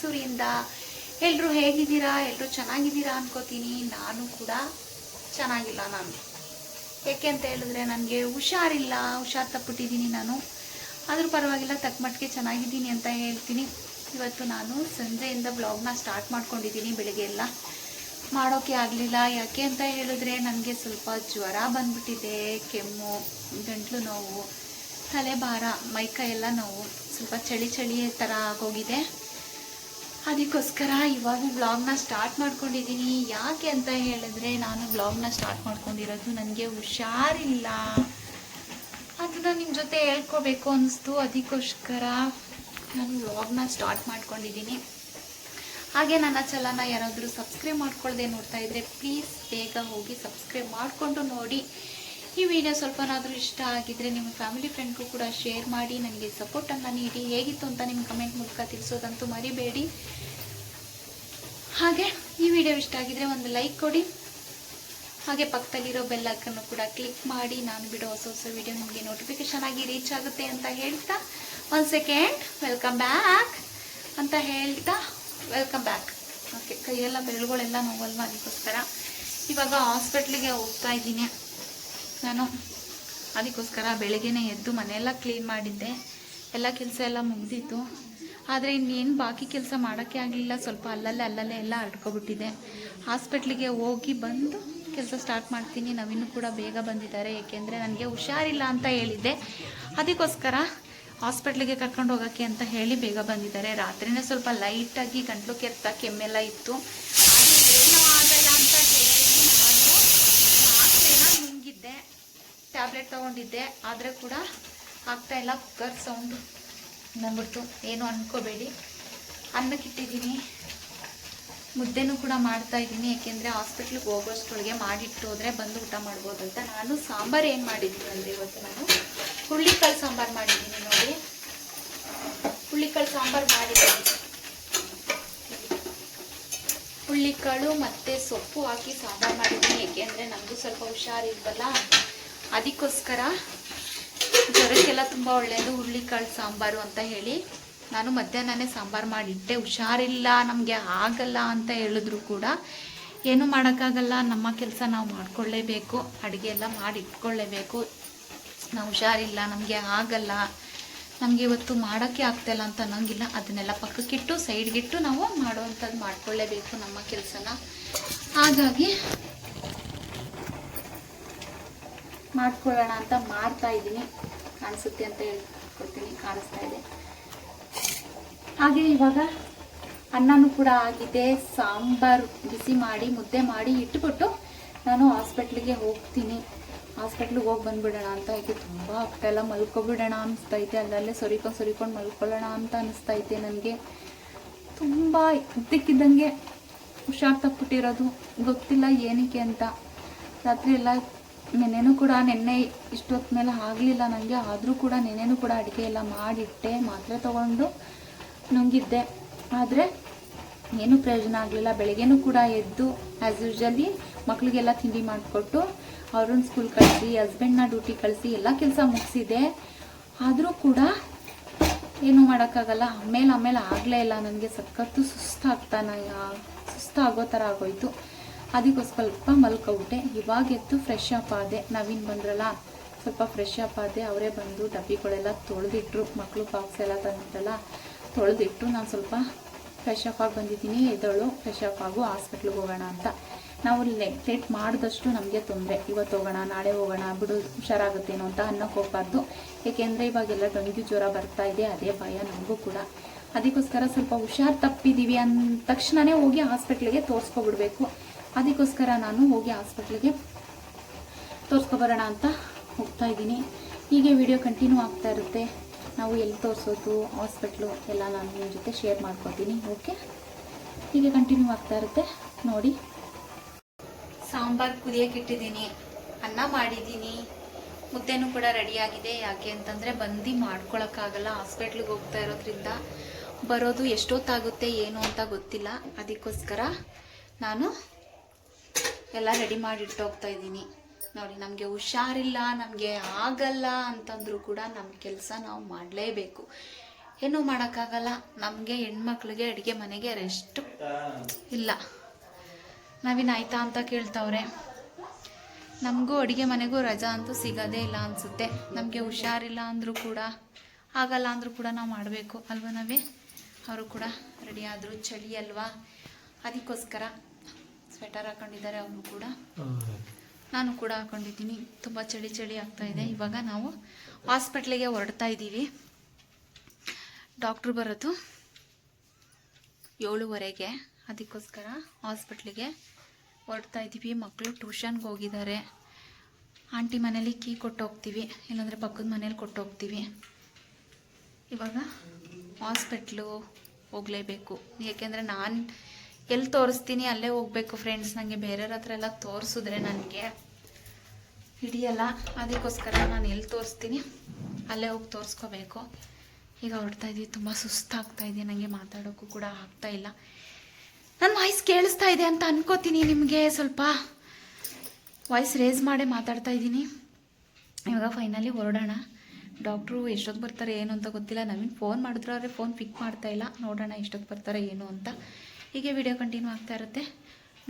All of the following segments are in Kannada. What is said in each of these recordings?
ಮೈಸೂರಿಂದ ಎಲ್ಲರೂ ಹೇಗಿದ್ದೀರಾ? ಎಲ್ಲರೂ ಚೆನ್ನಾಗಿದ್ದೀರಾ? ಅನ್ಕೋತೀನಿ. ನಾನು ಕೂಡ ಚೆನ್ನಾಗಿಲ್ಲ ನಾನು. ಏಕೆ ಅಂತ ಹೇಳಿದ್ರೆ ನನಗೆ ಹುಷಾರಿಲ್ಲ. ಹುಷಾರ್ ತಪ್ಪಿಟ್ಟಿದ್ದೀನಿ ನಾನು. ಆದರೂ ಪರವಾಗಿಲ್ಲ, ತಕ್ಕ ಮಟ್ಟಿಗೆ ಚೆನ್ನಾಗಿದ್ದೀನಿ ಅಂತ ಹೇಳ್ತೀನಿ. ಇವತ್ತು ನಾನು ಸಂಜೆಯಿಂದ ಬ್ಲಾಗ್ನ ಸ್ಟಾರ್ಟ್ ಮಾಡ್ಕೊಂಡಿದ್ದೀನಿ ಬೆಳಿಗ್ಗೆ ಎಲ್ಲ. ಮಾಡೋಕೆ ಆಗಲಿಲ್ಲ. ಯಾಕೆ ಅಂತ ಹೇಳಿದ್ರೆ ನನಗೆ ಸ್ವಲ್ಪ ಜ್ವರ ಬಂದ್ಬಿಟ್ಟಿದೆ. ಕೆಮ್ಮು, ಗಂಟ್ಲು ನೋವು ತಲೆ ಭಾರ ಮೈಕೈ ಎಲ್ಲ ನೋವು. ಸ್ವಲ್ಪ ಚಳಿ ಚಳಿ ಥರ ಆಗೋಗಿದೆ. ಅದಕ್ಕೋಸ್ಕರ ಇವಾಗ ಬ್ಲಾಗ್ನ ಸ್ಟಾರ್ಟ್ ಮಾಡ್ಕೊಂಡಿದ್ದೀನಿ ಯಾಕೆ ಅಂತ ಹೇಳಿದ್ರೆ, ನಾನು ಬ್ಲಾಗ್ನ ಸ್ಟಾರ್ಟ್ ಮಾಡ್ಕೊಂಡಿರೋದು ನನಗೆ ಹುಷಾರಿಲ್ಲ. ಅದನ್ನ ನಿಮ್ಮ ಜೊತೆ ಹೇಳ್ಕೋಬೇಕು ಅನಿಸ್ತು. ಅದಕ್ಕೋಸ್ಕರ ನಾನು ವ್ಲಾಗ್ನ ಸ್ಟಾರ್ಟ್ ಮಾಡ್ಕೊಂಡಿದ್ದೀನಿ ಹಾಗೆ ನನ್ನ ಚಲನ ಯಾರಾದರೂ ಸಬ್ಸ್ಕ್ರೈಬ್ ಮಾಡ್ಕೊಳ್ಳದೆ ನೋಡ್ತಾ ಇದ್ದರೆ ಪ್ಲೀಸ್ ಬೇಗ ಹೋಗಿ ಸಬ್ಸ್ಕ್ರೈಬ್ ಮಾಡಿಕೊಂಡು ನೋಡಿ. ಈ ವಿಡಿಯೋ ಸ್ವಲ್ಪನಾದರೂ ಇಷ್ಟ ಆಗಿದ್ರೆ ನಿಮ್ಮ ಫ್ಯಾಮಿಲಿ ಫ್ರೆಂಡ್ಗೂ ಕೂಡ ಶೇರ್ ಮಾಡಿ, ನನಗೆ ಸಪೋರ್ಟನ್ನು ನೀಡಿ. ಹೇಗಿತ್ತು ಅಂತ ನಿಮ್ಮ ಕಮೆಂಟ್ ಮೂಲಕ ತಿಳಿಸೋದಂತೂ ಮರಿಬೇಡಿ. ಹಾಗೆ, ಈ ವಿಡಿಯೋ ಇಷ್ಟ ಆಗಿದ್ರೆ ಒಂದು ಲೈಕ್ ಕೊಡಿ. ಹಾಗೆ ಪಕ್ಕದಲ್ಲಿರೋ ಬೆಲ್ ಐಕನ್ನು ಕೂಡ ಕ್ಲಿಕ್ ಮಾಡಿ. ನಾನು ಬಿಡೋ ಹೊಸ ಹೊಸ ವಿಡಿಯೋ ನಿಮಗೆ ನೋಟಿಫಿಕೇಶನ್ ಆಗಿ ರೀಚ್ ಆಗುತ್ತೆ ಅಂತ ಹೇಳ್ತಾ ಒಂದು ಸೆಕೆಂಡ್ ವೆಲ್ಕಮ್ ಬ್ಯಾಕ್ ಅಂತ ಹೇಳ್ತಾ ವೆಲ್ಕಮ್ ಬ್ಯಾಕ್ ಓಕೆ ಕೈಯೆಲ್ಲ ಬೆರಳುಗಳೆಲ್ಲ ನೋವಲ್ವಾ ಅದಕ್ಕೋಸ್ಕರ? ಇವಾಗ ಹಾಸ್ಪಿಟ್ಲಿಗೆ ಹೋಗ್ತಾ ಇದ್ದೀನಿ. ನಾನು ಅದಕ್ಕೋಸ್ಕರ ಬೆಳಗ್ಗೆನೇ ಎದ್ದು ಮನೆಯೆಲ್ಲ ಕ್ಲೀನ್ ಮಾಡಿದ್ದೆ. ಎಲ್ಲ ಕೆಲಸ ಎಲ್ಲ ಮುಗಿದಿತ್ತು. ಆದರೆ ಇನ್ನೇನು ಬಾಕಿ ಕೆಲಸ ಮಾಡೋಕ್ಕೆ ಆಗಲಿಲ್ಲ. ಸ್ವಲ್ಪ ಅಲ್ಲಲ್ಲೇ ಅಲ್ಲಲ್ಲೇ ಎಲ್ಲ ಹರಡ್ಕೊಬಿಟ್ಟಿದೆ ಹಾಸ್ಪಿಟ್ಲಿಗೆ ಹೋಗಿ ಬಂದು ಕೆಲಸ ಸ್ಟಾರ್ಟ್ ಮಾಡ್ತೀನಿ. ನವೀನು ಕೂಡ ಬೇಗ ಬಂದಿದ್ದಾರೆ. ಏಕೆಂದರೆ ನನಗೆ ಹುಷಾರಿಲ್ಲ ಅಂತ ಹೇಳಿದ್ದೆ. ಅದಕ್ಕೋಸ್ಕರ ಹಾಸ್ಪಿಟ್ಲಿಗೆ ಕರ್ಕೊಂಡು ಹೋಗೋಕ್ಕೆ ಅಂತ ಹೇಳಿ ಬೇಗ ಬಂದಿದ್ದಾರೆ. ರಾತ್ರಿನೇ ಸ್ವಲ್ಪ ಲೈಟಾಗಿ ಗಂಟ್ಲು ಕೆತ್ತ ಕೆಮ್ಮೆಲ್ಲ ಇತ್ತು ಅದು ಏನೂ ಆಗಲ್ಲ ಅಂತ ಹೇಳಿ ನಾನು ಮಾತ್ರೆನ ನುಂಗಿದ್ದೆ ಟ್ಯಾಬ್ಲೆಟ್ ತೊಗೊಂಡಿದ್ದೆ, ಆದರೆ ಕೂಡ ಆಗ್ತಾ ಇಲ್ಲ ಕುಕ್ಕರ್ ಸೌಂಡು ಬಂದ್ಬಿಡ್ತು. ಏನು ಅನ್ಕೋಬೇಡಿ. ಅನ್ನಕ್ಕಿಟ್ಟಿದ್ದೀನಿ. ಮುದ್ದೆನೂ ಕೂಡ ಮಾಡ್ತಾ ಇದ್ದೀನಿ, ಯಾಕೆಂದರೆ ಹಾಸ್ಪಿಟ್ಲಿಗೆ ಹೋಗೋಷ್ಟೊಳಗೆ ಮಾಡಿಟ್ಟು ಹೋದರೆ ಬಂದು ಊಟ ಮಾಡ್ಬೋದು ಅಂತ. ನಾನು ಸಾಂಬಾರು ಏನು ಮಾಡಿದ್ದೀನಿ ಅಂದರೆ ಇವತ್ತು ನಾನು ಹುಳ್ಳಿಕಾಳು ಸಾಂಬಾರು ಮಾಡಿದ್ದೀನಿ ನೋಡಿ. ಹುಳ್ಳಿಕಾಳು ಸಾಂಬಾರು ಮಾಡಿದ್ದೀನಿ. ಹುಳ್ಳಿಕಾಳು ಮತ್ತು ಸೊಪ್ಪು ಹಾಕಿ ಸಾಂಬಾರು ಮಾಡಿದ್ದೀನಿ ಏಕೆಂದರೆ ನಮಗೂ ಸ್ವಲ್ಪ ಹುಷಾರಿಲ್ವಲ್ಲ. ಅದಕ್ಕೋಸ್ಕರ ಜ್ವರಕ್ಕೆಲ್ಲ ತುಂಬ ಒಳ್ಳೆಯದು ಹುರುಳಿಕಾಳು ಸಾಂಬಾರು ಅಂತ ಹೇಳಿ ನಾನು ಮಧ್ಯಾಹ್ನನೇ ಸಾಂಬಾರು ಮಾಡಿಟ್ಟೆ. ಹುಷಾರಿಲ್ಲ, ನಮಗೆ ಆಗಲ್ಲ ಅಂತ ಹೇಳಿದ್ರು ಕೂಡ ಏನು ಮಾಡೋಕ್ಕಾಗಲ್ಲ, ನಮ್ಮ ಕೆಲಸ ನಾವು ಮಾಡಿಕೊಳ್ಳೇಬೇಕು, ಅಡುಗೆ ಎಲ್ಲ ಮಾಡಿ ಇಟ್ಕೊಳ್ಳೇಬೇಕು ನಾವು ಹುಷಾರಿಲ್ಲ, ನಮಗೆ ಆಗಲ್ಲ, ನಮಗೆ ಇವತ್ತು ಮಾಡೋಕ್ಕೆ ಆಗ್ತಾಯಿಲ್ಲ ಅಂತ ಅನ್ನೋಂಗಿಲ್ಲ. ಅದನ್ನೆಲ್ಲ ಪಕ್ಕಕ್ಕಿಟ್ಟು ಸೈಡ್ಗಿಟ್ಟು ನಾವು ಮಾಡುವಂಥದ್ದು ಮಾಡಿಕೊಳ್ಳೇಬೇಕು ನಮ್ಮ ಕೆಲಸನ. ಹಾಗಾಗಿ ಮಾಡ್ಕೊಳ್ಳೋಣ ಅಂತ ಮಾಡ್ತಾ ಇದ್ದೀನಿ. ಕಾಣಿಸುತ್ತೆ ಅಂತ ಹೇಳ್ಕೊಡ್ತೀನಿ, ಕಾಣಿಸ್ತಾ ಇದೆ. ಹಾಗೆ ಇವಾಗ ಅನ್ನನೂ ಕೂಡ ಆಗಿದೆ. ಸಾಂಬಾರು ಬಿಸಿ ಮಾಡಿ, ಮುದ್ದೆ ಮಾಡಿ ಇಟ್ಬಿಟ್ಟು ನಾನು ಹಾಸ್ಪಿಟ್ಲಿಗೆ ಹೋಗ್ತೀನಿ. ಹಾಸ್ಪಿಟ್ಲಿಗೆ ಹೋಗಿ ಬಂದ್ಬಿಡೋಣ ಅಂತ. ಯಾಕೆ ತುಂಬ ಆಗ್ತಾಯಿಲ್ಲ ಮಲ್ಕೊಬಿಡೋಣ ಅನಿಸ್ತೈತೆ ಅಲ್ಲಲ್ಲೇ ಸೊರಿಕೊಂಡು ಸೊರಿಕೊಂಡು ಮಲ್ಕೊಳ್ಳೋಣ ಅಂತ ಅನಿಸ್ತೈತೆ ನನಗೆ. ತುಂಬ ಇದ್ದಕ್ಕಿದ್ದಂಗೆ ಹುಷಾರು ತಪ್ಪಿಟ್ಟಿರೋದು ಗೊತ್ತಿಲ್ಲ ಏನಕ್ಕೆ ಅಂತ. ರಾತ್ರಿ ಎಲ್ಲ ನೆನ್ನೆನೂ ಕೂಡ ನೆನ್ನೆ ಇಷ್ಟೊತ್ತು ಮೇಲೆ ಆಗಲಿಲ್ಲ ನನಗೆ ಆದರೂ ಕೂಡ ನೆನೆನೂ ಕೂಡ ಅಡುಗೆ ಎಲ್ಲ ಮಾಡಿಟ್ಟೆ, ಮಾತ್ರೆ ತೊಗೊಂಡು ನುಂಗಿದ್ದೆ. ಆದರೆ ಏನೂ ಪ್ರಯೋಜನ ಆಗಲಿಲ್ಲ. ಬೆಳಗ್ಗೆನೂ ಕೂಡ ಎದ್ದು ಆ್ಯಸ್ ಯೂಶಲಿ ಮಕ್ಕಳಿಗೆಲ್ಲ ತಿಂಡಿ ಮಾಡಿಕೊಟ್ಟು ಅವ್ರನ್ನ ಸ್ಕೂಲ್ ಕಳಿಸಿ ಹಸ್ಬೆಂಡ್ನ ಡ್ಯೂಟಿ ಕಳಿಸಿ ಎಲ್ಲ ಕೆಲಸ ಮುಗಿಸಿದೆ. ಆದರೂ ಕೂಡ ಏನು ಮಾಡೋಕ್ಕಾಗಲ್ಲ. ಆಮೇಲೆ ಆಮೇಲೆ ಆಗಲೇ ಇಲ್ಲ. ನನಗೆ ಸಖತ್ತು ಸುಸ್ತಾಗ್ತಾನ ಸುಸ್ತಾಗೋ ಥರ ಆಗೋಯ್ತು. ಅದಕ್ಕೋಸ್ಕರ ಸ್ವಲ್ಪ ಮಲ್ಕೊಬಿಟ್ಟೆ. ಇವಾಗ ಎದ್ದು ಫ್ರೆಶ್ ಅಪ್ ಆದೆ. ನವೀನ್ ಬಂದ್ರಲ್ಲ, ಸ್ವಲ್ಪ ಫ್ರೆಶ್ ಅಪ್ ಆದೆ. ಅವರೇ ಬಂದು ಡಬ್ಬಿಗಳೆಲ್ಲ ತೊಳೆದಿಟ್ರು. ಮಕ್ಕಳು ಬಾಕ್ಸ್ ಎಲ್ಲ ತಂದಿದ್ದಲ್ಲ ತೊಳೆದಿಟ್ಟು ನಾನು ಸ್ವಲ್ಪ ಫ್ರೆಶ್ ಅಪ್ ಆಗಿ ಬಂದಿದ್ದೀನಿ. ಎದ್ದಳು ಫ್ರೆಶ್ ಅಪ್ ಆಗು ಹಾಸ್ಪಿಟ್ಲಿಗೆ ಹೋಗೋಣ ಅಂತ. ನಾವು ನೆಗ್ಲೆಕ್ಟ್ ಮಾಡಿದಷ್ಟು ನಮಗೆ ತೊಂದರೆ. ಇವತ್ತು ಹೋಗೋಣ, ನಾಳೆ ಹೋಗೋಣ, ಬಿಡು, ಹುಷಾರಾಗುತ್ತೇನೋ ಅಂತ ಅನ್ನೋಕೆ ಹೋಗ್ಬಾರ್ದು. ಏಕೆಂದರೆ ಇವಾಗೆಲ್ಲ ಡೆಂಗ್ಯೂ ಜ್ವರ ಬರ್ತಾ ಇದೆ. ಅದೇ ಭಯ ನಮಗೂ ಕೂಡ. ಅದಕ್ಕೋಸ್ಕರ ಸ್ವಲ್ಪ ಹುಷಾರು ತಪ್ಪಿದ್ದೀವಿ ಅಂದ ತಕ್ಷಣವೇ ಹೋಗಿ ಹಾಸ್ಪಿಟ್ಲಿಗೆ ತೋರಿಸ್ಕೊಬಿಡ್ಬೇಕು. ಅದಕ್ಕೋಸ್ಕರ ನಾನು ಹೋಗಿ ಹಾಸ್ಪಿಟ್ಲಿಗೆ ತೋರಿಸ್ಕೊಬರೋಣ ಅಂತ ಹೋಗ್ತಾ ಇದ್ದೀನಿ. ಹೀಗೆ ವಿಡಿಯೋ ಕಂಟಿನ್ಯೂ ಆಗ್ತಾ ಇರುತ್ತೆ. ನಾವು ಎಲ್ಲಿ ತೋರಿಸೋದು, ಹಾಸ್ಪಿಟ್ಲು ಎಲ್ಲ ನಾನು ನಿಮ್ಮ ಜೊತೆ ಶೇರ್ ಮಾಡ್ಕೊತೀನಿ, ಓಕೆ? ಹೀಗೆ ಕಂಟಿನ್ಯೂ ಆಗ್ತಾ ಇರುತ್ತೆ. ನೋಡಿ. ಸಾಂಬಾರು ಕುದಿಯಕ್ಕೆ ಇಟ್ಟಿದ್ದೀನಿ. ಅನ್ನ ಮಾಡಿದ್ದೀನಿ. ಮುದ್ದೆನೂ ಕೂಡ ರೆಡಿಯಾಗಿದೆ. ಯಾಕೆ ಅಂತಂದರೆ ಬಂದು ಮಾಡ್ಕೊಳಕ್ಕಾಗಲ್ಲ. ಹಾಸ್ಪಿಟ್ಲಿಗೆ ಹೋಗ್ತಾ ಇರೋದ್ರಿಂದ ಬರೋದು ಎಷ್ಟೊತ್ತಾಗುತ್ತೆ, ಏನು ಅಂತ ಗೊತ್ತಿಲ್ಲ. ಅದಕ್ಕೋಸ್ಕರ ನಾನು ಎಲ್ಲ ರೆಡಿ ಮಾಡಿ ಇಟ್ಟೋಗ್ತಾ ಇದ್ದೀನಿ. ನೋಡಿ, ನಮಗೆ ಹುಷಾರಿಲ್ಲ, ನಮಗೆ ಆಗಲ್ಲ ಅಂತಂದ್ರೂ ಕೂಡ ನಮ್ಮ ಕೆಲಸ ನಾವು ಮಾಡಲೇಬೇಕು. ಏನೂ ಮಾಡೋಕ್ಕಾಗಲ್ಲ. ನಮಗೆ ಹೆಣ್ಮಕ್ಳಿಗೆ, ಅಡುಗೆ ಮನೆಗೆ ರೆಸ್ಟ್ ಇಲ್ಲ. ನವೀನ್ ಆಯ್ತಾ ಅಂತ ಕೇಳ್ತವ್ರೆ. ನಮಗೂ ಅಡುಗೆ ಮನೆಗೂ ರಜಾ ಅಂತೂ ಸಿಗೋದೇ ಇಲ್ಲ ಅನಿಸುತ್ತೆ. ನಮಗೆ ಹುಷಾರಿಲ್ಲ ಅಂದರೂ ಕೂಡ, ಆಗಲ್ಲ ಅಂದರೂ ಕೂಡ ನಾವು ಮಾಡಬೇಕು. ಅಲ್ವ ನಾವೇ ಅವರು ಕೂಡ ರೆಡಿ ಆದರು, ಚಳಿ ಅಲ್ವಾ? ಅದಕ್ಕೋಸ್ಕರ ಸ್ವೆಟರ್ ಹಾಕೊಂಡಿದ್ದಾರೆ ಅವರು ಕೂಡ. ನಾನು ಕೂಡ ಹಾಕೊಂಡಿದ್ದೀನಿ. ತುಂಬ ಚಳಿ ಚಳಿ ಆಗ್ತಾ ಇದೆ. ಇವಾಗ ನಾವು ಹಾಸ್ಪಿಟ್ಲಿಗೆ ಹೊರಡ್ತಾ ಇದ್ದೀವಿ. ಡಾಕ್ಟ್ರು ಬರೋದು ಏಳುವರೆಗೆ. ಅದಕ್ಕೋಸ್ಕರ ಹಾಸ್ಪಿಟ್ಲಿಗೆ ಹೊರಡ್ತಾ ಇದ್ದೀವಿ. ಮಕ್ಕಳು ಟ್ಯೂಷನ್ಗೆ ಹೋಗಿದ್ದಾರೆ. ಆಂಟಿ ಮನೇಲಿ ಕೀ ಕೊಟ್ಟು ಹೋಗ್ತೀವಿ. ಇಲ್ಲಾಂದರೆ ಪಕ್ಕದ ಮನೇಲಿ ಕೊಟ್ಟು ಹೋಗ್ತೀವಿ. ಇವಾಗ ಹಾಸ್ಪಿಟ್ಲು ಹೋಗಲೇಬೇಕು. ಏಕೆಂದರೆ ನಾನು ಎಲ್ಲಿ ತೋರಿಸ್ತೀನಿ? ಅಲ್ಲೇ ಹೋಗ್ಬೇಕು ಫ್ರೆಂಡ್ಸ್ ನನಗೆ ಬೇರೆಯವ್ರ ಹತ್ರ ಎಲ್ಲ ತೋರಿಸಿದ್ರೆ ನನಗೆ. ಹಿಡಿಯಲ್ಲ? ಅದಕ್ಕೋಸ್ಕರ ನಾನು ಎಲ್ಲಿ ತೋರಿಸ್ತೀನಿ? ಅಲ್ಲೇ ಹೋಗಿ ತೋರಿಸ್ಕೋಬೇಕು. ಈಗ ಹೊರಡ್ತಾ ಇದ್ದೀವಿ ತುಂಬ ಸುಸ್ತಾಗ್ತಾ ಇದೆ. ನನಗೆ ಮಾತಾಡೋಕ್ಕೂ ಕೂಡ ಆಗ್ತಾ ಇಲ್ಲ. ನನ್ನ ವಾಯ್ಸ್ ಕೇಳಿಸ್ತಾ ಇದೆ ಅಂತ ಅನ್ಕೋತೀನಿ ನಿಮಗೆ ಸ್ವಲ್ಪ. ವಾಯ್ಸ್ ರೇಸ್ ಮಾಡೇ ಮಾತಾಡ್ತಾ ಇದ್ದೀನಿ ಇವಾಗ ಫೈನಲಿ ಹೊರಡೋಣ. ಡಾಕ್ಟ್ರು ಎಷ್ಟೊತ್ತು ಬರ್ತಾರೆ, ಏನು ಅಂತ ಗೊತ್ತಿಲ್ಲ. ನಮಗೆ ಫೋನ್ ಮಾಡಿದ್ರು, ಆದರೆ ಫೋನ್ ಪಿಕ್ ಮಾಡ್ತಾ ಇಲ್ಲ. ನೋಡೋಣ ಎಷ್ಟೊತ್ತು ಬರ್ತಾರೆ, ಏನು ಅಂತ. ಹೀಗೆ ವಿಡಿಯೋ ಕಂಟಿನ್ಯೂ ಆಗ್ತಾ ಇರುತ್ತೆ.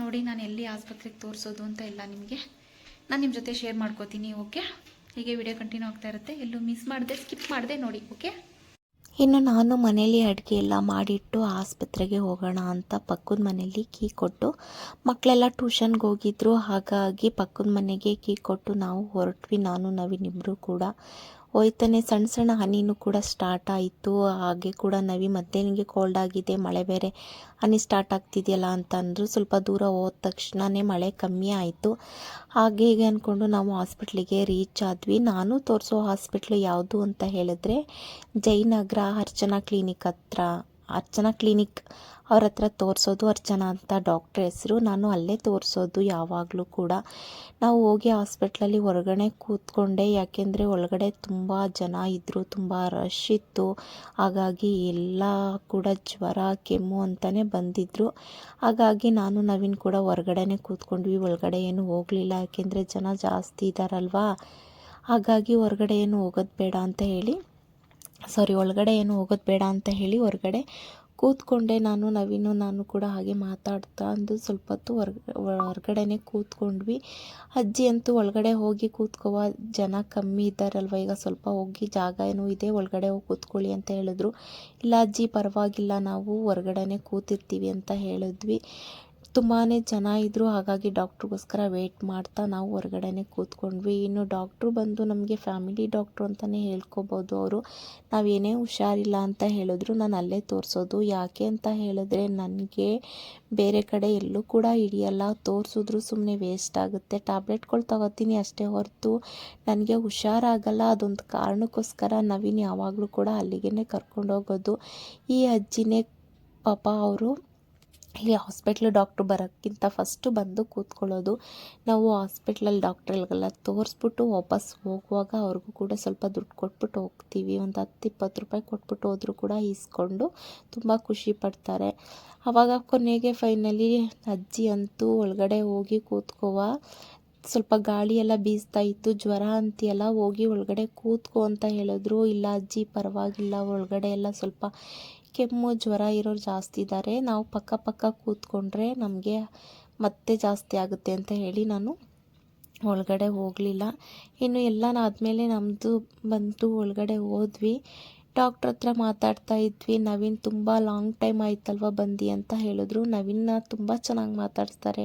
ನೋಡಿ, ನಾನು ಎಲ್ಲಿ ಆಸ್ಪತ್ರೆಗೆ ತೋರಿಸೋದು ಅಂತ ಇಲ್ಲ ನಿಮಗೆ ನಾನು ನಿಮ್ಮ ಜೊತೆ ಶೇರ್ ಮಾಡ್ಕೋತೀನಿ ಓಕೆ ಹೀಗೆ ವಿಡಿಯೋ ಕಂಟಿನ್ಯೂ ಆಗ್ತಾ ಇರುತ್ತೆ. ಎಲ್ಲೂ ಮಿಸ್ ಮಾಡಿದೆ ಸ್ಕಿಪ್ ಮಾಡಿದೆ ನೋಡಿ ಓಕೆ ಇನ್ನು ನಾನು ಮನೇಲಿ ಅಡುಗೆ ಎಲ್ಲ ಮಾಡಿಟ್ಟು ಆಸ್ಪತ್ರೆಗೆ ಹೋಗೋಣ ಅಂತ ಪಕ್ಕದ ಮನೇಲಿ ಕೀ ಕೊಟ್ಟು ಮಕ್ಕಳೆಲ್ಲ ಟ್ಯೂಷನ್ಗೆ ಹೋಗಿದ್ರು, ಹಾಗಾಗಿ ಪಕ್ಕದ ಮನೆಗೆ ಕೀ ಕೊಟ್ಟು ನಾವು ಹೊರಟ್ವಿ, ನಾನು ನವೀನಿಬ್ಬರು ಕೂಡ. ಹೋಯ್ತಾನೆ. ಸಣ್ಣ ಸಣ್ಣ ಹನಿನೂ ಕೂಡ ಸ್ಟಾರ್ಟ್ ಆಯಿತು. ಹಾಗೆ ಕೂಡ ನವಿ ಮತ್ತೆ ನಿಮಗೆ ಕೋಲ್ಡ್ ಆಗಿದೆ. ಮಳೆ ಬೇರೆ ಹನಿ ಸ್ಟಾರ್ಟ್ ಆಗ್ತಿದೆಯಲ್ಲ ಅಂತ ಅಂದರು. ಸ್ವಲ್ಪ ದೂರ ಹೋದ ತಕ್ಷಣವೇ ಮಳೆ ಕಮ್ಮಿ ಆಯಿತು. ಹಾಗೆ ಹೀಗೆ ಅಂದ್ಕೊಂಡು ನಾವು ಹಾಸ್ಪಿಟ್ಲಿಗೆ ರೀಚ್ ಆದ್ವಿ. ನಾನು ತೋರಿಸೋ ಹಾಸ್ಪಿಟ್ಲು ಯಾವುದು ಅಂತ ಹೇಳಿದ್ರೆ, ಜಯನಗರ ಅರ್ಚನಾ ಕ್ಲಿನಿಕ್ ಹತ್ರ. ಅರ್ಚನಾ ಕ್ಲಿನಿಕ್ ಅವ್ರ ಹತ್ರ ತೋರಿಸೋದು, ಅರ್ಚನಾ ಅಂತ ಡಾಕ್ಟ್ರ್ ಹೆಸರು. ನಾನು ಅಲ್ಲೇ ತೋರಿಸೋದು ಯಾವಾಗಲೂ ಕೂಡ. ನಾವು ಹೋಗಿ ಹಾಸ್ಪಿಟ್ಲಲ್ಲಿ ಹೊರಗಡೆ ಕೂತ್ಕೊಂಡೆ. ಯಾಕೆಂದರೆ ಒಳಗಡೆ ತುಂಬ ಜನ ಇದ್ದರು ತುಂಬ ರಶ್ ಇತ್ತು. ಹಾಗಾಗಿ ಎಲ್ಲ ಕೂಡ ಜ್ವರ, ಕೆಮ್ಮು ಅಂತಲೇ ಬಂದಿದ್ದರು ಹಾಗಾಗಿ ನಾನು, ನವೀನ್ ಕೂಡ ಹೊರಗಡೆನೇ ಕೂತ್ಕೊಂಡ್ವಿ. ಒಳಗಡೆ ಏನು ಹೋಗಲಿಲ್ಲ. ಯಾಕೆಂದರೆ ಜನ ಜಾಸ್ತಿ ಇದ್ದಾರಲ್ವಾ ಹಾಗಾಗಿ ಹೊರಗಡೆ ಏನು ಹೋಗೋದು ಬೇಡ ಅಂತ ಹೇಳಿ ಸಾರಿ, ಒಳಗಡೆ ಏನು ಹೋಗೋದು ಬೇಡ ಅಂತ ಹೇಳಿ ಹೊರಗಡೆ ಕೂತ್ಕೊಂಡೆ. ನಾನು, ನವೀನು, ನಾನು ಕೂಡ ಹಾಗೆ ಮಾತಾಡ್ತಾ ಅಂದು ಸ್ವಲ್ಪ ಹೊತ್ತು ಹೊರ ಹೊರ್ಗಡೆನೆ ಕೂತ್ಕೊಂಡ್ವಿ. ಅಜ್ಜಿ ಅಂತೂ ಒಳಗಡೆ ಹೋಗಿ ಕೂತ್ಕೋವ, ಜನ ಕಮ್ಮಿ ಇದ್ದಾರಲ್ವ, ಈಗ ಸ್ವಲ್ಪ ಹೋಗಿ ಜಾಗ ಏನೂ ಇದೆ, ಒಳಗಡೆ ಹೋಗಿ ಕೂತ್ಕೊಳ್ಳಿ ಅಂತ ಹೇಳಿದ್ರು. ಇಲ್ಲ ಅಜ್ಜಿ, ಪರವಾಗಿಲ್ಲ, ನಾವು ಹೊರಗಡೆನೆ ಕೂತಿರ್ತೀವಿ ಅಂತ ಹೇಳಿದ್ವಿ. ತುಂಬಾ ಜನ ಇದ್ದರು ಹಾಗಾಗಿ ಡಾಕ್ಟ್ರಿಗೋಸ್ಕರ ವೆಯ್ಟ್ ಮಾಡ್ತಾ ನಾವು ಹೊರಗಡೆನೆ ಕೂತ್ಕೊಂಡ್ವಿ. ಇನ್ನು ಡಾಕ್ಟ್ರು ಬಂದು ನಮಗೆ ಫ್ಯಾಮಿಲಿ ಡಾಕ್ಟ್ರು ಅಂತಲೇ ಹೇಳ್ಕೊಬೋದು ಅವರು. ನಾವೇನೇ ಹುಷಾರಿಲ್ಲ ಅಂತ ಹೇಳಿದ್ರು ನಾನು ಅಲ್ಲೇ ತೋರಿಸೋದು. ಯಾಕೆ ಅಂತ ಹೇಳಿದ್ರೆ ನನಗೆ ಬೇರೆ ಕಡೆ ಎಲ್ಲೂ ಕೂಡ ಹಿಡಿಯಲ್ಲ. ತೋರಿಸಿದ್ರು ಸುಮ್ಮನೆ ವೇಸ್ಟ್ ಆಗುತ್ತೆ. ಟ್ಯಾಬ್ಲೆಟ್ಗಳು ತಗೋತೀನಿ ಅಷ್ಟೇ ಹೊರತು ನನಗೆ ಹುಷಾರಾಗಲ್ಲ. ಅದೊಂದು ಕಾರಣಕ್ಕೋಸ್ಕರ ನವೀನ್ ಯಾವಾಗಲೂ ಕೂಡ ಅಲ್ಲಿಗೆ ಕರ್ಕೊಂಡೋಗೋದು. ಈ ಅಜ್ಜಿನೇ ಪಾಪ ಅವರು ಇಲ್ಲಿ ಹಾಸ್ಪಿಟ್ಲ್ ಡಾಕ್ಟ್ರು ಬರೋಕ್ಕಿಂತ ಫಸ್ಟು ಬಂದು ಕೂತ್ಕೊಳ್ಳೋದು. ನಾವು ಹಾಸ್ಪಿಟ್ಲಲ್ಲಿ ಡಾಕ್ಟ್ರಿಗೆಲ್ಲ ತೋರಿಸ್ಬಿಟ್ಟು ವಾಪಸ್ ಹೋಗುವಾಗ ಅವ್ರಿಗೂ ಕೂಡ ಸ್ವಲ್ಪ ದುಡ್ಡು ಕೊಟ್ಬಿಟ್ಟು ಹೋಗ್ತೀವಿ. ಒಂದು ಹತ್ತು ಇಪ್ಪತ್ತು ರೂಪಾಯಿ ಕೊಟ್ಬಿಟ್ಟು ಹೋದರೂ ಕೂಡ ಈಸ್ಕೊಂಡು ತುಂಬ ಖುಷಿ ಪಡ್ತಾರೆ. ಆವಾಗ ಕೊನೆಗೆ ಫೈನಲಿ ಅಜ್ಜಿ ಅಂತೂ ಒಳಗಡೆ ಹೋಗಿ ಕೂತ್ಕೋವ. ಸ್ವಲ್ಪ ಗಾಳಿ ಎಲ್ಲ ಬೀಸ್ತಾ ಇತ್ತು. ಜ್ವರ ಅಂತೀಯಲ್ಲ ಹೋಗಿ ಒಳಗಡೆ ಕೂತ್ಕೋ ಅಂತ ಹೇಳಿದ್ರು. ಇಲ್ಲ ಅಜ್ಜಿ ಪರವಾಗಿಲ್ಲ. ಒಳಗಡೆ ಎಲ್ಲ ಸ್ವಲ್ಪ ಕೆಮ್ಮು, ಜ್ವರ ಇರೋರು ಜಾಸ್ತಿ ಇದ್ದಾರೆ ನಾವು ಪಕ್ಕ ಪಕ್ಕ ಕೂತ್ಕೊಂಡ್ರೆ ನಮಗೆ ಮತ್ತೆ ಜಾಸ್ತಿ ಆಗುತ್ತೆ ಅಂತ ಹೇಳಿ ನಾನು ಒಳಗಡೆ ಹೋಗಲಿಲ್ಲ. ಇನ್ನು ಎಲ್ಲ ಆದಮೇಲೆ ನಮ್ಮದು ಬಂತು ಒಳಗಡೆ ಹೋದ್ವಿ. ಡಾಕ್ಟ್ರ್ ಹತ್ರ ಮಾತಾಡ್ತಾ ಇದ್ವಿ. ನವೀನ್ ತುಂಬ ಲಾಂಗ್ ಟೈಮ್ ಆಯ್ತಲ್ವ ಬಂದು ಅಂತ ಹೇಳಿದ್ರು. ನವೀನ್ನ ತುಂಬ ಚೆನ್ನಾಗಿ ಮಾತಾಡಿಸ್ತಾರೆ.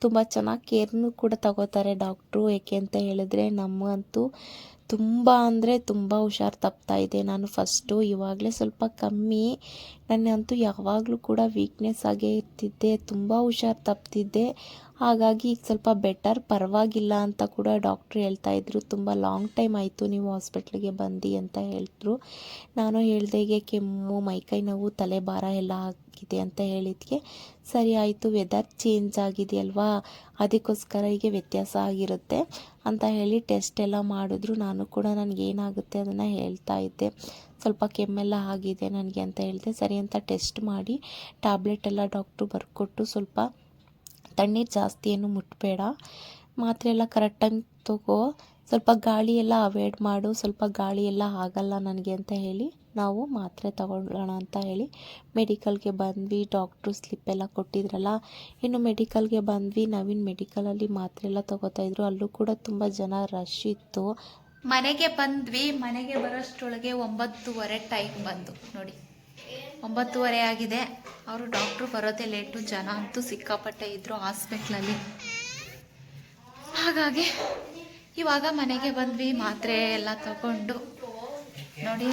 ತುಂಬ ಚೆನ್ನಾಗಿ ಕೇರ್ನೂ ಕೂಡ ತಗೋತಾರೆ ಡಾಕ್ಟ್ರು. ಏಕೆ ಅಂತ ಹೇಳಿದ್ರೆ ನಮ್ಮಂತೂ ತುಂಬ ಅಂದರೆ ತುಂಬ ಹುಷಾರು ತಪ್ತಾ ಇದೆ. ನಾನು ಫಸ್ಟು ಇವಾಗಲೇ ಸ್ವಲ್ಪ ಕಮ್ಮಿ. ನನ್ನಂತೂ ಯಾವಾಗಲೂ ಕೂಡ ವೀಕ್ನೆಸ್ ಆಗೇ ಇರ್ತಿದ್ದೆ. ತುಂಬ ಹುಷಾರು ತಪ್ತಿದ್ದೆ. ಹಾಗಾಗಿ ಈಗ ಸ್ವಲ್ಪ ಬೆಟರ್ ಪರವಾಗಿಲ್ಲ ಅಂತ ಕೂಡ ಡಾಕ್ಟ್ರು ಹೇಳ್ತಾ ಇದ್ರು. ತುಂಬ ಲಾಂಗ್ ಟೈಮ್ ಆಯಿತು ನೀವು ಹಾಸ್ಪಿಟ್ಲಿಗೆ ಬಂದು ಅಂತ ಹೇಳಿದ್ರು. ನಾನು ಹೇಳ್ದೆಗೆ ಕೆಮ್ಮು, ಮೈಕೈ ನೋವು, ತಲೆ ಭಾರ ಎಲ್ಲ ಆಗಿದೆ ಅಂತ ಹೇಳಿದ್ಕೆ, ಸರಿ ಆಯಿತು ವೆದರ್ ಚೇಂಜ್ ಆಗಿದೆಯಲ್ವಾ? ಅದಕ್ಕೋಸ್ಕರ ಹೀಗೆ ವ್ಯತ್ಯಾಸ ಆಗಿರುತ್ತೆ ಅಂತ ಹೇಳಿ ಟೆಸ್ಟ್ ಎಲ್ಲ ಮಾಡಿದ್ರು. ನಾನು ಕೂಡ ನನಗೇನಾಗುತ್ತೆ ಅದನ್ನು ಹೇಳ್ತಾ ಇದ್ದೆ. ಸ್ವಲ್ಪ ಕೆಮ್ಮೆಲ್ಲ ಆಗಿದೆ ನನಗೆ ಅಂತ ಹೇಳಿದೆ. ಸರಿ ಅಂತ ಟೆಸ್ಟ್ ಮಾಡಿ ಟ್ಯಾಬ್ಲೆಟ್ ಎಲ್ಲ ಡಾಕ್ಟ್ರು ಬರ್ಕೊಟ್ಟು ಸ್ವಲ್ಪ ತಣ್ಣೀರು ಜಾಸ್ತಿ ಏನು ಮುಟ್ಟಬೇಡ ಮಾತ್ರೆ ಎಲ್ಲ ಕರೆಕ್ಟಾಗಿ ತಗೋ. ಸ್ವಲ್ಪ ಗಾಳಿ ಎಲ್ಲ ಅವಾಯ್ಡ್ ಮಾಡು. ಸ್ವಲ್ಪ ಗಾಳಿ ಎಲ್ಲ ಆಗಲ್ಲ ನನಗೆ ಅಂತ ಹೇಳಿ ನಾವು ಮಾತ್ರೆ ತಗೊಳ್ಳೋಣ ಅಂತ ಹೇಳಿ ಮೆಡಿಕಲ್ಗೆ ಬಂದ್ವಿ. ಡಾಕ್ಟ್ರು ಸ್ಲಿಪ್ ಎಲ್ಲ ಕೊಟ್ಟಿದ್ರಲ್ಲ. ಇನ್ನು ಮೆಡಿಕಲ್ಗೆ ಬಂದ್ವಿ. ನವೀನ್ ಮೆಡಿಕಲಲ್ಲಿ ಮಾತ್ರೆ ಎಲ್ಲ ತಗೋತಾ ಇದ್ರು. ಅಲ್ಲೂ ಕೂಡ ತುಂಬ ಜನ ರಶ್ ಇತ್ತು. ಮನೆಗೆ ಬಂದ್ವಿ. ಮನೆಗೆ ಬರೋಷ್ಟ್ರೊಳಗೆ ಒಂಬತ್ತುವರೆ ಟೈಮ್ ಬಂದು ನೋಡಿ, ಒಂಬತ್ತುವರೆ ಆಗಿದೆ. ಅವರು ಡಾಕ್ಟ್ರು ಬರೋದೆ ಲೇಟು. ಜನ ಅಂತೂ ಸಿಕ್ಕಾಪಟ್ಟೆ ಇದ್ರು ಹಾಸ್ಪಿಟ್ಲಲ್ಲಿ. ಹಾಗಾಗಿ ಇವಾಗ ಮನೆಗೆ ಬಂದ್ವಿ. ಮಾತ್ರೆ ಎಲ್ಲ ತಗೊಂಡು. ನೋಡಿ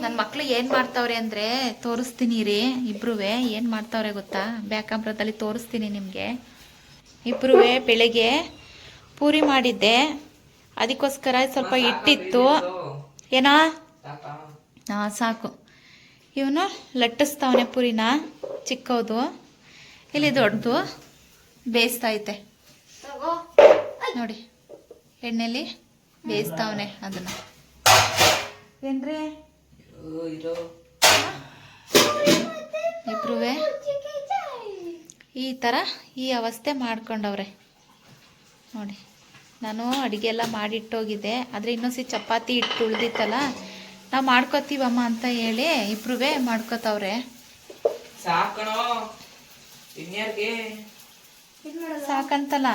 ನನ್ನ ಮಕ್ಳು ಏನು ಮಾಡ್ತಾವ್ರೆ ಅಂದರೆ ತೋರಿಸ್ತೀನಿ ರೀ ಇಬ್ರು ಏನು ಮಾಡ್ತಾವ್ರೆ ಗೊತ್ತಾ? ಬ್ಯಾಕ್ ಕ್ಯಾಮ್ರಾದಲ್ಲಿ ತೋರಿಸ್ತೀನಿ ನಿಮಗೆ. ಇಬ್ರು ಬೆಳಿಗ್ಗೆ ಪೂರಿ ಮಾಡಿದ್ದೆ. ಅದಕ್ಕೋಸ್ಕರ ಸ್ವಲ್ಪ ಹಿಟ್ಟಿತ್ತು ಏನಾ? ಹಾಂ, ಸಾಕು. ಇವನು ಲಟ್ಟಿಸ್ತಾವನೆ ಪುರಿನ ಚಿಕ್ಕದು ಇಲ್ಲಿ ದೊಡ್ಡದು ಬೇಯಿಸ್ತೈತೆ ನೋಡಿ, ಎಣ್ಣೆಲಿ ಬೇಯಿಸ್ತಾವನೆ ಅದನ್ನ. ಏನ್ರಿ? ಇಬ್ರೂ ಈ ಥರ ಈ ಅವಸ್ಥೆ ಮಾಡ್ಕೊಂಡವ್ರೆ. ನೋಡಿ ನಾನು ಅಡುಗೆ ಎಲ್ಲ ಮಾಡಿಟ್ಟೋಗಿದ್ದೆ ಆದರೆ ಇನ್ನೊಂದ್ಸಿ ಚಪಾತಿ ಇಟ್ಟು ಉಳ್ದಿತ್ತಲ್ಲ ನಾವು ಮಾಡ್ಕೋತೀವಮ್ಮ ಅಂತ ಹೇಳಿ ಇಬ್ರೂ ಮಾಡ್ಕೋತವ್ರೆ. ಸಾಕಣೋ ಇನ್ಯಾರ್ಗೆ? ಸಾಕಂತಲ್ಲ?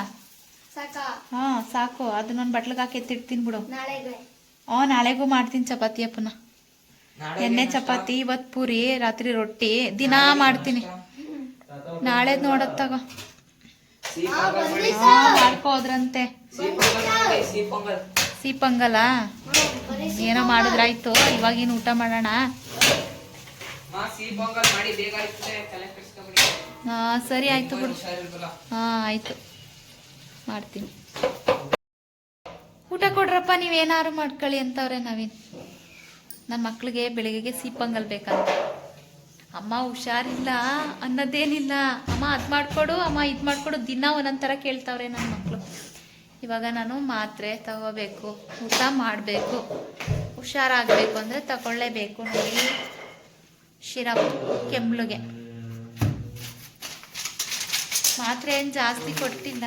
ಸಾಕಾ? ಹಾಂ ಸಾಕು. ಅದನ್ನೊಂದು ಬಟ್ಲಿಗೆ ಹಾಕಿ ಎತ್ತಿಡ್ತೀನಿ ಬಿಡು. ನಾಳೆಗೆ. ಹ್ಞೂ ನಾಳೆಗೂ ಮಾಡ್ತೀನಿ ಚಪಾತಿ ಅಪ್ಪನ. ಎಣ್ಣೆ ಚಪಾತಿ ಇವತ್ತು ಪೂರಿ ರಾತ್ರಿ ರೊಟ್ಟಿ. ದಿನಾ ಮಾಡ್ತೀನಿ. ನಾಳೆ ನೋಡತ್ ತಗೋ. ಸಿಹಿ ಪೊಂಗಲ್ ಮಾಡಿ ಮಾಡ್ಕೋದ್ರಂತೆ ಸಿಹಿ ಪೊಂಗಲ ಏನೋ ಮಾಡಿದ್ರಾಯ್ತು ಇವಾಗಿನ ಊಟ ಮಾಡೋಣ. ಹಾ ಸರಿ ಆಯ್ತು ಬಿಡು. ಹಾ ಆಯ್ತು ಆಯಿತು. ಮಾಡ್ತೀನಿ. ಊಟ ಕೊಡ್ರಪ್ಪ ನೀವೇನಾರು ಮಾಡ್ಕೊಳ್ಳಿ ಅಂತವ್ರೆ ನವೀನ್. ನನ್ನ ಮಕ್ಳಿಗೆ ಬೆಳಿಗ್ಗೆಗೆ ಸೀಪಂಗಲ್ ಬೇಕಂತ. ಅಮ್ಮ ಹುಷಾರಿಲ್ಲ, ಅನ್ನೋದೇನಿಲ್ಲ. ಅಮ್ಮ ಅದು ಮಾಡಿಕೊಡು, ಅಮ್ಮ ಇದು ಮಾಡಿಕೊಡು, ದಿನ ಒಂದೊಂದು ಕೇಳ್ತಾವ್ರೆ ನನ್ನ ಮಕ್ಕಳು ಇವಾಗ ನಾನು ಮಾತ್ರೆ ತಗೋಬೇಕು, ಊಟ ಮಾಡಬೇಕು. ಹುಷಾರಾಗಬೇಕು ಅಂದರೆ ತಗೊಳ್ಳೇಬೇಕು ನೋಡಿ. ಶಿರಪ್ ಕೆಮ್ಮಳಿಗೆ ಮಾತ್ರೆ ಏನು ಜಾಸ್ತಿ ಕೊಟ್ಟಿಲ್ಲ.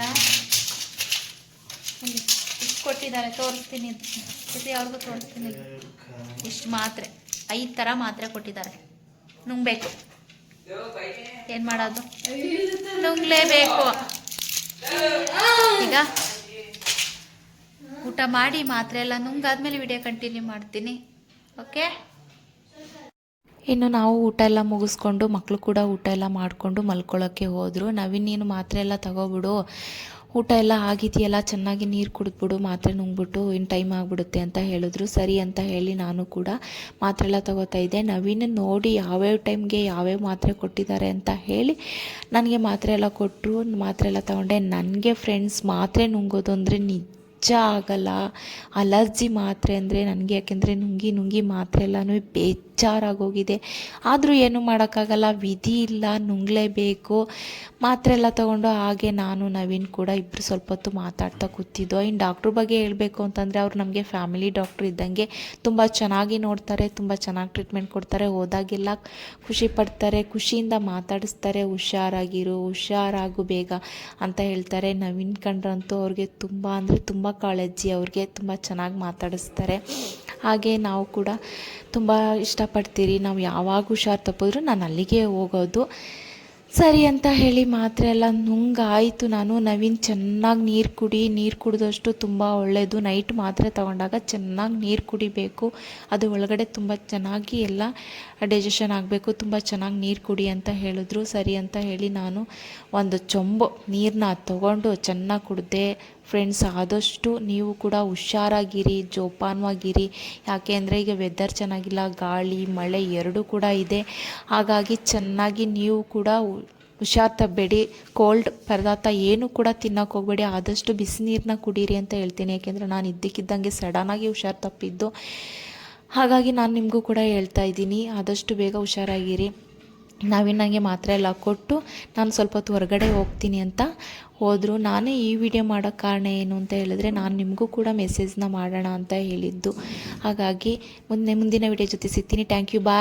ಕೊಟ್ಟಿದ್ದಾರೆ, ತೋರಿಸ್ತೀನಿ. ಇದು ಅವ್ರಿಗೂ ತೋರಿಸ್ತೀನಿ. ಇಷ್ಟು ಮಾತ್ರೆ, ಐದು ಥರ ಮಾತ್ರೆ ಕೊಟ್ಟಿದ್ದಾರೆ. ನುಂಗ್ಬೇಕು. ಏನು ಮಾಡೋದು? ನುಂಗ್ಲೇಬೇಕು. ಈಗ ಊಟ ಮಾಡಿ ಮಾತ್ರೆ ಎಲ್ಲ ನುಂಗಾದ್ಮೇಲೆ ವಿಡಿಯೋ ಕಂಟಿನ್ಯೂ ಮಾಡ್ತೀನಿ. ಓಕೆ? ಇನ್ನು ನಾವು ಊಟ ಎಲ್ಲ ಮುಗಿಸ್ಕೊಂಡು ಮಕ್ಕಳು ಕೂಡ ಊಟ ಎಲ್ಲ ಮಾಡಿಕೊಂಡು ಮಲ್ಕೊಳ್ಳೋಕ್ಕೆ ಹೋದರು. ನವೀನ್, ನೀನು ಮಾತ್ರೆ ಎಲ್ಲ ತಗೋಬಿಡು. ಊಟ ಎಲ್ಲ ಆಗಿದೆಯಲ್ಲ, ಚೆನ್ನಾಗಿ ನೀರು ಕುಡಿದ್ಬಿಡು, ಮಾತ್ರೆ ನುಂಗ್ಬಿಟ್ಟು ಇನ್ನು ಟೈಮ್ ಆಗಿಬಿಡುತ್ತೆ ಅಂತ ಹೇಳಿದ್ರು. ಸರಿ ಅಂತ ಹೇಳಿ ನಾನು ಕೂಡ ಮಾತ್ರೆ ಎಲ್ಲ ತಗೋತಾ ಇದ್ದೆ. ನವೀನ ನೋಡಿ ಯಾವ್ಯಾವ ಟೈಮ್ಗೆ ಯಾವ್ಯಾವ ಮಾತ್ರೆ ಕೊಟ್ಟಿದ್ದಾರೆ ಅಂತ ಹೇಳಿ ನನಗೆ ಮಾತ್ರೆ ಎಲ್ಲ ಕೊಟ್ಟರು ಮಾತ್ರೆ ಎಲ್ಲ ತಗೊಂಡೆ. ನನಗೆ ಫ್ರೆಂಡ್ಸ್ ಮಾತ್ರೆ ನುಂಗೋದು ಅಂದರೆ ನಿಜ ಆಗಲ್ಲ. ಅಲರ್ಜಿ ಮಾತ್ರೆ ಅಂದರೆ ನನಗೆ, ಯಾಕೆಂದರೆ ನುಂಗಿ ನುಂಗಿ ಮಾತ್ರೆ ಎಲ್ಲನೂ ಬೇಜಾರಾಗೋಗಿದೆ. ಆದರೂ ಏನು ಮಾಡೋಕ್ಕಾಗಲ್ಲ, ವಿಧಿ ಇಲ್ಲ, ನುಂಗಲೇಬೇಕು. ಮಾತ್ರೆ ಎಲ್ಲ ತೊಗೊಂಡು ಹಾಗೆ ನಾನು, ನವೀನ್ ಕೂಡ ಇಬ್ಬರು ಸ್ವಲ್ಪ ಹೊತ್ತು ಮಾತಾಡ್ತಾ ಕೂತಿದ್ದು ಇನ್ನು ಡಾಕ್ಟ್ರ್ ಬಗ್ಗೆ ಹೇಳಬೇಕು ಅಂತಂದರೆ ಅವ್ರು ನಮಗೆ ಫ್ಯಾಮಿಲಿ ಡಾಕ್ಟ್ರ್ ಇದ್ದಂಗೆ ತುಂಬ ಚೆನ್ನಾಗಿ ನೋಡ್ತಾರೆ, ತುಂಬ ಚೆನ್ನಾಗಿ ಟ್ರೀಟ್ಮೆಂಟ್ ಕೊಡ್ತಾರೆ. ಹೋದಾಗೆಲ್ಲ ಖುಷಿ ಪಡ್ತಾರೆ, ಖುಷಿಯಿಂದ ಮಾತಾಡಿಸ್ತಾರೆ. ಹುಷಾರಾಗಿರು, ಹುಷಾರಾಗು ಬೇಗ ಅಂತ ಹೇಳ್ತಾರೆ. ನವೀನ್ ಕಂಡ್ರಂತೂ ಅವ್ರಿಗೆ ತುಂಬ ಅಂದರೆ ತುಂಬ ಕಾಳಜಿ ಅವ್ರಿಗೆ ತುಂಬ ಚೆನ್ನಾಗಿ ಮಾತಾಡಿಸ್ತಾರೆ. ಹಾಗೆ ನಾವು ಕೂಡ ತುಂಬ ಇಷ್ಟಪಡ್ತೀರಿ. ನಾವು ಯಾವಾಗ ಹುಷಾರು ತಪ್ಪಿದ್ರು ನಾನು ಅಲ್ಲಿಗೆ ಹೋಗೋದು. ಸರಿ ಅಂತ ಹೇಳಿ ಮಾತ್ರೆ ಎಲ್ಲ ನುಂಗಾಯಿತು. ನಾನು ನವೀನ್ ಚೆನ್ನಾಗಿ ನೀರು ಕುಡಿ. ನೀರು ಕುಡಿದಷ್ಟು ತುಂಬ ಒಳ್ಳೆಯದು ನೈಟ್ ಮಾತ್ರೆ ತಗೊಂಡಾಗ ಚೆನ್ನಾಗಿ ನೀರು ಕುಡಿಬೇಕು. ಅದು ಒಳಗಡೆ ತುಂಬ ಚೆನ್ನಾಗಿ ಎಲ್ಲ ಡೈಜೆಷನ್ ಆಗಬೇಕು. ತುಂಬ ಚೆನ್ನಾಗಿ ನೀರು ಕುಡಿ ಅಂತ ಹೇಳಿದ್ರು. ಸರಿ ಅಂತ ಹೇಳಿ ನಾನು ಒಂದು ಚೊಂಬು ನೀರನ್ನ ತಗೊಂಡು ಚೆನ್ನಾಗಿ ಕುಡಿದೆ. ಫ್ರೆಂಡ್ಸ್ ಆದಷ್ಟು ನೀವು ಕೂಡ ಹುಷಾರಾಗಿರಿ, ಜೋಪಾನವಾಗಿರಿ. ಯಾಕೆ ಅಂದರೆ ಈಗ ವೆದರ್ ಚೆನ್ನಾಗಿಲ್ಲ, ಗಾಳಿ, ಮಳೆ ಎರಡೂ ಕೂಡ ಇದೆ. ಹಾಗಾಗಿ ಚೆನ್ನಾಗಿ ನೀವು ಕೂಡ ಹುಷಾರ್ ತಪ್ಪಬೇಡಿ ಕೋಲ್ಡ್ ಪದಾರ್ಥ ಏನು ಕೂಡ ತಿನ್ನೋಕೆ ಹೋಗಬೇಡಿ. ಆದಷ್ಟು ಬಿಸಿನೀರನ್ನ ಕುಡೀರಿ ಅಂತ ಹೇಳ್ತೀನಿ. ಯಾಕೆಂದರೆ ನಾನು ಇದ್ದಕ್ಕಿದ್ದಂಗೆ ಸಡನ್ನಾಗಿ ಹುಷಾರು ತಪ್ಪಿದ್ದು. ಹಾಗಾಗಿ ನಾನು ನಿಮಗೂ ಕೂಡ ಹೇಳ್ತಾ ಇದ್ದೀನಿ. ಆದಷ್ಟು ಬೇಗ ಹುಷಾರಾಗಿರಿ. ನಾವಿನ್ನಂಗೆ ನನಗೆ ಮಾತ್ರೆ ಎಲ್ಲ ಕೊಟ್ಟು ನಾನು ಸ್ವಲ್ಪ ಹೊತ್ತು ಹೊರಗಡೆ ಹೋಗ್ತೀನಿ ಅಂತ ಹೋದರು. ನಾನೇ ಈ ವಿಡಿಯೋ ಮಾಡೋಕ್ಕೆ ಕಾರಣ ಏನು ಅಂತ ಹೇಳಿದ್ರೆ ನಾನು ನಿಮಗೂ ಕೂಡ ಮೆಸೇಜ್ನ ಮಾಡೋಣ ಅಂತ ಹೇಳಿದ್ದು. ಹಾಗಾಗಿ ಮುಂದೆ ಮುಂದಿನ ವಿಡಿಯೋ ಜೊತೆ ಸಿಗ್ತೀನಿ. Thank you bye